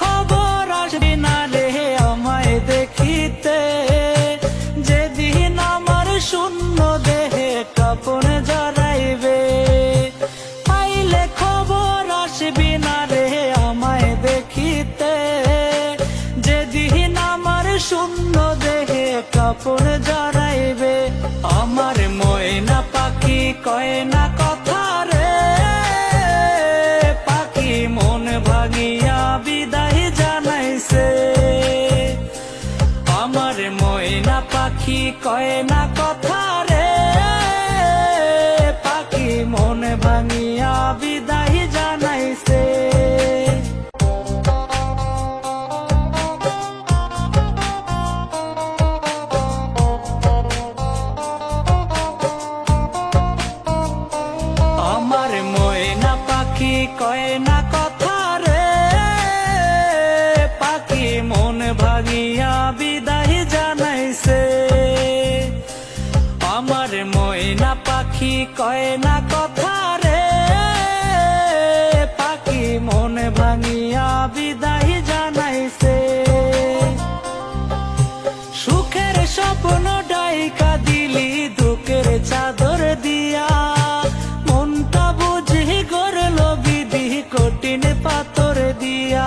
খবর আসবি না রে, আমায় দেখিতে। যেদিন আমার শূন্য দেহে কাপড় জড়াইবে, পাইলে খবর আসবি না রে, আমায় দেখিতে। যেদিন আমার শূন্য দেহে কাপড় জড়াইবে, আমার ময়না পাখি কয় না আমার ময়না পাখি কয় না কথা রে? পাখি মন ভাঙিয়া বিদায় জানাইছে। আমার ময়না পাখি কয় না কথা ময়না পাখি কয় না কথা রে। পাখি মন ভাঙিয়া বিদায় জানাইছে। সুখের স্বপ্ন ডাইকা দিলি, দুঃখের চাদর দিয়া। মনটা বুঝি গরল বিধি কঠিন পাথর দিয়া।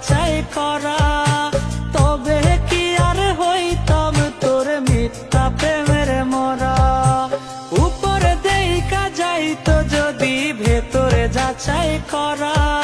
যাচাই করা তবে কি আর হইতাম তোর মিথ্যা প্রেমের মরা। উপরে দেইকা যাইতো যদি ভেতরে যাচাই করা।